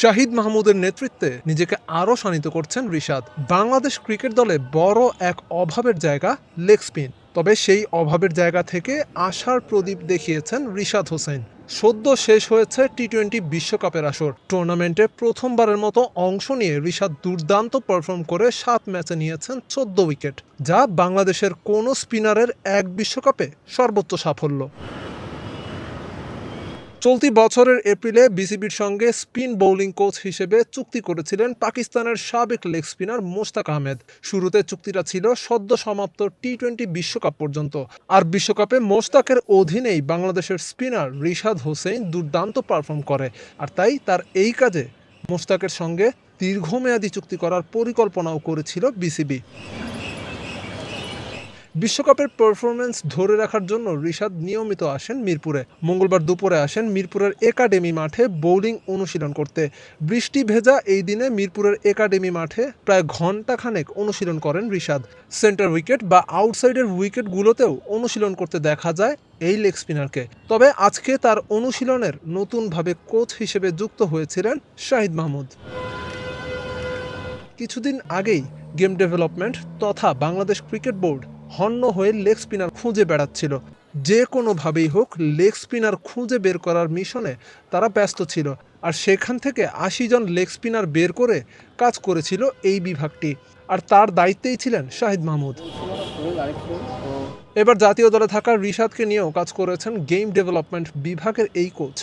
শাহিদ মাহমুদের নেতৃত্বে নিজেকে আরও শানিত করছেন রিশাদ। বাংলাদেশ ক্রিকেট দলে বড় এক অভাবের জায়গা লেগ স্পিন। তবে সেই অভাবের জায়গা থেকে আশার প্রদীপ দেখিয়েছেন রিশাদ হোসেন। সদ্য শেষ হয়েছে টি টোয়েন্টি বিশ্বকাপের আসর। টুর্নামেন্টে প্রথমবারের মতো অংশ নিয়ে রিশাদ দুর্দান্ত পারফর্ম করে সাত ম্যাচে নিয়েছেন চোদ্দ উইকেট, যা বাংলাদেশের কোনো স্পিনারের এক বিশ্বকাপে সর্বোচ্চ সাফল্য। চলতি বছরের এপ্রিলে বিসিবির সঙ্গে স্পিন বোলিং কোচ হিসেবে চুক্তি করেছিলেন পাকিস্তানের সাবেক লেগ স্পিনার মোস্তাক আহমেদ। শুরুতে চুক্তিটা ছিল সদ্য সমাপ্ত টি টোয়েন্টি বিশ্বকাপ পর্যন্ত। আর বিশ্বকাপে মোস্তাকের অধীনেই বাংলাদেশের স্পিনার রিশাদ হোসেন দুর্দান্ত পারফর্ম করে। আর তাই তার এই কাজে মোস্তাকের সঙ্গে দীর্ঘমেয়াদী চুক্তি করার পরিকল্পনাও করেছিল বিসিবি। বিশ্বকাপের পারফরমেন্স ধরে রাখার জন্য রিশাদ নিয়মিত আসেন মিরপুরে। মঙ্গলবার দুপুরে আসেন মিরপুরের একাডেমি মাঠে বোলিং অনুশীলন করতে। বৃষ্টি ভেজা এই দিনে মিরপুরের একাডেমি মাঠে প্রায় ঘন্টাখানেক অনুশীলন করেন রিশাদ। সেন্টার উইকেট বা আউটসাইডের উইকেটগুলোতেও অনুশীলন করতে দেখা যায় এই লেগ স্পিনারকে তবে আজকে তার অনুশীলনের নতুনভাবে কোচ হিসেবে যুক্ত হয়েছিলেন শাহিদ মাহমুদ। কিছুদিন আগেই গেম ডেভেলপমেন্ট তথা বাংলাদেশ ক্রিকেট বোর্ড হন্য হয়ে লেগ স্পিনার খুঁজে বেড়াচ্ছিল। যে কোনোভাবেই হোক লেগ স্পিনার খুঁজে বের করার মিশনে তারা ব্যস্ত ছিল আর সেখান থেকে আশি জন লেগ স্পিনার বের করে কাজ করেছিল এই বিভাগটি। আর তার দায়িত্বেই ছিলেন শাহিদ মাহমুদ। এবার জাতীয় দলে থাকা রিশাদকে নিয়েও কাজ করেছেন গেম ডেভেলপমেন্ট বিভাগের এই কোচ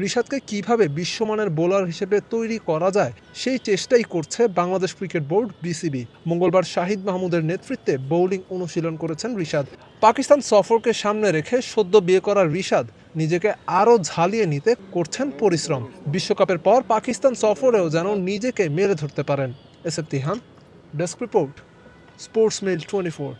রিশাদকে কীভাবে বিশ্বমানের বোলার হিসেবে তৈরি করা যায়, সেই চেষ্টাই করছে বাংলাদেশ ক্রিকেট বোর্ড বিসিবি। মঙ্গলবার শাহিদ মাহমুদের নেতৃত্বে বোলিং অনুশীলন করেছেন রিশাদ। পাকিস্তান সফরকে সামনে রেখে সদ্য বিয়ে করা রিশাদ নিজেকে আরও ঝালিয়ে নিতে করছেন পরিশ্রম। বিশ্বকাপের পর পাকিস্তান সফরেও যেন নিজেকে মেরে ধরতে পারেন। S F Tihan, desk report, sports mail twenty four.